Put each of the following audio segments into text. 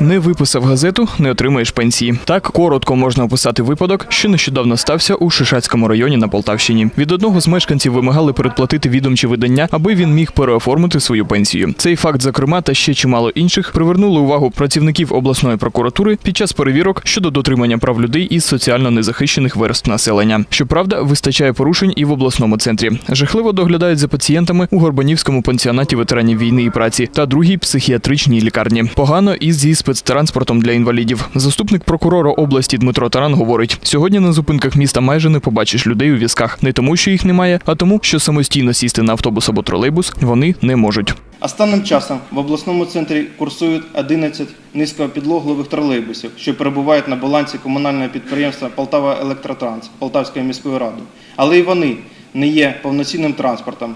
Не виписав газету, не отримаєш пенсії. Так коротко можна описати випадок, що нещодавно стався у Шишацькому районі на Полтавщині. Від одного з мешканців вимагали передплатити відомче видання, аби він міг переоформити свою пенсію. Цей факт, зокрема, та ще чимало інших, привернули увагу працівників обласної прокуратури під час перевірок щодо дотримання прав людей із соціально незахищених верств населення. Щоправда, вистачає порушень і в обласному центрі. Жахливо доглядають за пацієнтами у Горбанівському пансіонаті ветеранів війни і праці та другій психіатричній лікарні. Погано і зі спецтранспортом для інвалідів. Заступник прокурора області Дмитро Таран говорить: сьогодні на зупинках міста майже не побачиш людей у візках, не тому, що їх немає, а тому, що самостійно сісти на автобус або тролейбус вони не можуть. Останнім часом в обласному центрі курсують 11 низькопідлогових тролейбусів, що перебувають на балансі комунального підприємства Полтава Електротранс Полтавської міської ради. Але й вони не є повноцінним транспортом,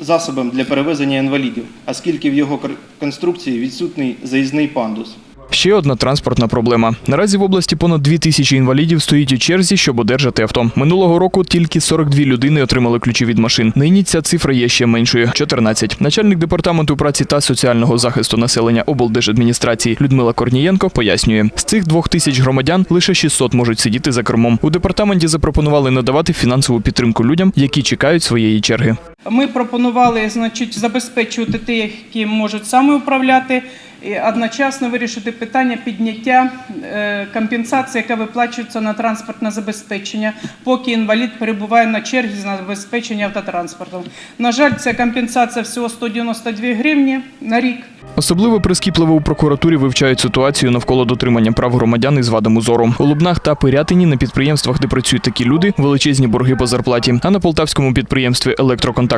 засобом для перевезення інвалідів, оскільки в його конструкції відсутній заїзний пандус. Ще одна транспортна проблема. Наразі в області понад дві тисячі інвалідів стоїть у черзі, щоб одержати авто. Минулого року тільки 42 людини отримали ключі від машин. Нині ця цифра є ще меншою 14. Начальник департаменту праці та соціального захисту населення облдержадміністрації Людмила Корнієнко пояснює, з цих двох тисяч громадян лише 600 можуть сидіти за кермом. У департаменті запропонували надавати фінансову підтримку людям, які чекають своєї черги. Ми пропонували значить, забезпечувати тих, які можуть саме управляти, і одночасно вирішити питання підняття е, компенсації, яка виплачується на транспортне забезпечення, поки інвалід перебуває на черзі на забезпечення автотранспортом. На жаль, ця компенсація всього 192 гривні на рік. Особливо прискіпливо у прокуратурі вивчають ситуацію навколо дотримання прав громадян із вадами зору. У Лубнах та Пирятині на підприємствах, де працюють такі люди, величезні борги по зарплаті. А на полтавському підприємстві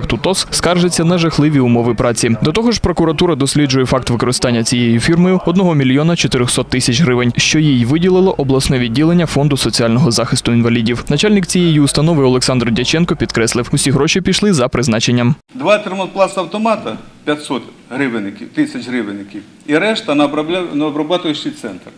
електроконтакту ТОС скаржаться на жахливі умови праці. До того ж, прокуратура досліджує факт використання цією фірмою 1 мільйона 400 тисяч гривень, що їй виділило обласне відділення фонду соціального захисту інвалідів. Начальник цієї установи Олександр Дяченко підкреслив, усі гроші пішли за призначенням. Два термопласт автомата 500 гривенників, тисяч гривенників, і решта на, обробля- на обрабатуючий центр.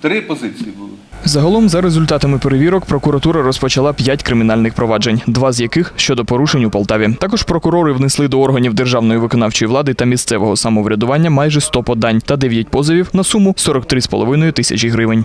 Три позиції були. Загалом, за результатами перевірок, прокуратура розпочала п'ять кримінальних проваджень, два з яких щодо порушень у Полтаві. Також прокурори внесли до органів державної виконавчої влади та місцевого самоврядування майже 100 подань та 9 позовів на суму 43,5 тисячі гривень.